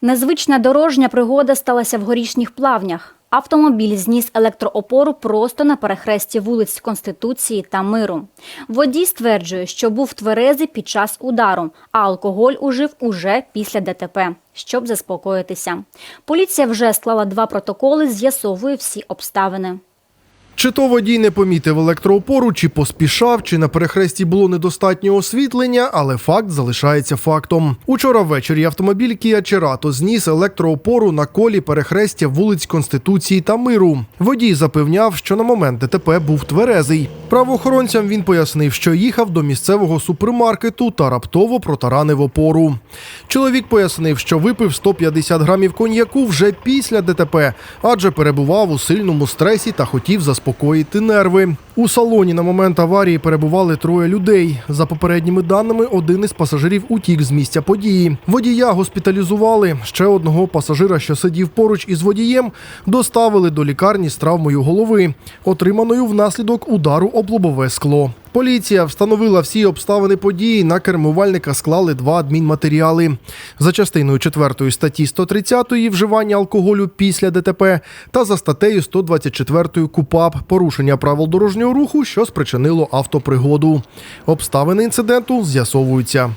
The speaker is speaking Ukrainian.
Незвична дорожня пригода сталася в горішніх плавнях. Автомобіль зніс електроопору просто на перехресті вулиць Конституції та Миру. Водій стверджує, що був тверезий під час удару, а алкоголь ужив уже після ДТП, щоб заспокоїтися. Поліція вже склала два протоколи, з'ясовує всі обставини. Чи то водій не помітив електроопору, чи поспішав, чи на перехресті було недостатньо освітлення, але факт залишається фактом. Учора ввечері автомобіль Kia Cerato зніс електроопору на колі перехрестя вулиць Конституції та Миру. Водій запевняв, що на момент ДТП був тверезий. Правоохоронцям він пояснив, що їхав до місцевого супермаркету та раптово протаранив опору. Чоловік пояснив, що випив 150 грамів коньяку вже після ДТП, адже перебував у сильному стресі та хотів заспокоїти нерви. У салоні на момент аварії перебували троє людей. За попередніми даними, один із пасажирів утік з місця події. Водія госпіталізували. Ще одного пасажира, що сидів поруч із водієм, доставили до лікарні з травмою голови, отриманою внаслідок удару об лобове скло. Поліція встановила всі обставини події. На кермувальника склали два адмінматеріали. За частиною 4 статті 130 вживання алкоголю після ДТП та за статтею 124 КУПАП порушення правил дорожнього руху, що спричинило автопригоду. Обставини інциденту з'ясовуються.